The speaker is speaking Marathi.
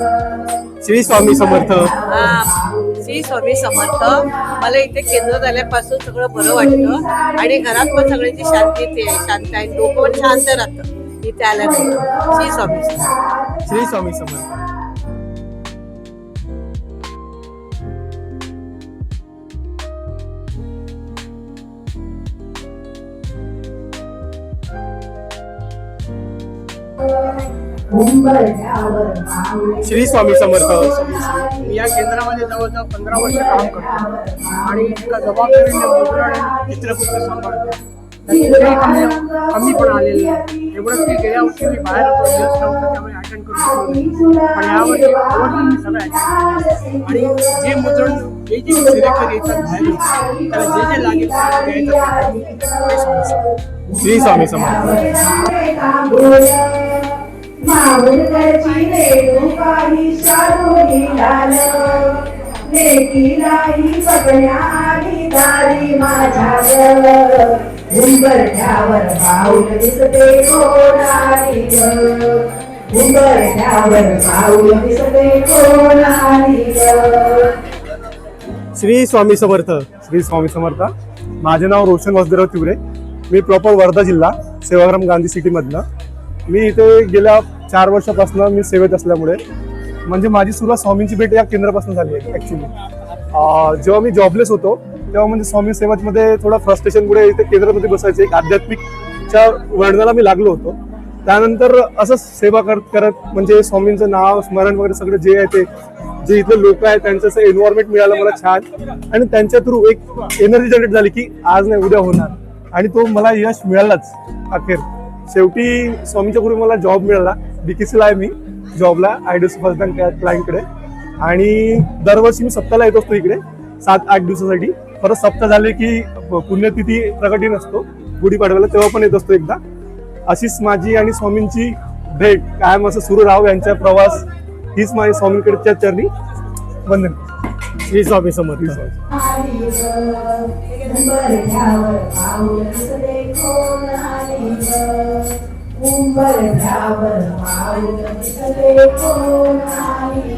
श्री स्वामी समर्थ. हा, श्री स्वामी समर्थ. मला इथे केंद्रात आल्यापासून सगळं बरं वाटतं. आणि घरात पण सगळ्यांची शांती शांत आहे. डोकं पण शांत राहतं इथे आल्यानंतर. श्री स्वामी समर्थ. श्री स्वामी समर्थ. श्री स्वामी समर्थ मी या केंद्रामध्ये जवळजवळ पंधरा वर्ष काम करतो. आणि एका जबाबदारीने मुद्रण आणि चित्रगुप्त सांभाळतो. कमी कमी पण आलेलं नाही एवढंच की गेल्या वर्षी मी बाहेर होतो त्यामुळे अटेंड करू शकलो नाही. पण यावर्षी आवर्जून मी सगळं attend केलं. आणि जे मुद्रण जे जे सिलेक्टर येतात बाहेर त्याला जे जे लागेल ते श्री स्वामी समर्थ उंबरठ्यावर पाऊल दिसते उंबरठ्यावर पाऊल दिसते श्री स्वामी समर्थ. श्री स्वामी समर्थ माझे नाव रोशन वसदेराव तिवरे. मी प्रॉपर वर्धा जिल्हा सेवाग्राम गांधी सिटीमधलं मी इथे गेल्या चार वर्षापासून मी सेवेत असल्यामुळे म्हणजे माझी सुरुवात स्वामींची भेट या केंद्रापासून झाली आहे ॲक्च्युली जेव्हा मी जॉबलेस होतो तेव्हा म्हणजे स्वामी सेवामध्ये थोडा फ्रस्ट्रेशनमुळे इथे केंद्रामध्ये बसायचे. एक आध्यात्मिकच्या वर्णनाला मी लागलो होतो. त्यानंतर असंच सेवा करत करत म्हणजे स्वामींचं नाव स्मरण वगैरे सगळं जे आहे ते जे इथले लोक आहेत त्यांचं असं एन्व्हायरमेंट मिळालं मला छान. आणि त्यांच्या थ्रू एक एनर्जी जनरेट झाली की आज नाही उद्या होणार. आणि तो मला यश मिळालाच अखेर. शेवटी स्वामीच्या गुरु मला जॉब मिळाला. बीकेसीला आहे मी जॉबला आय डी फर्स्ट बँक क्लायंटकडे आणि दरवर्षी मी सप्ताहाला येत असतो इकडे सात आठ दिवसासाठी. परत सप्ताह झाले की पुण्यतिथी प्रकटी नसतो गुढीपाडव्याला तेव्हा पण येत असतो एकदा. अशीच माझी आणि स्वामींची भेट कायम असं सुरू राहावं यांचा प्रवास हीच माझी स्वामींकडच्या चरणी. वंदन. श्री स्वामी समर्थ. उंबरठ्यावर पाऊल कोण कोणाली उंबरठ्यावर पाऊल कोण कोणाली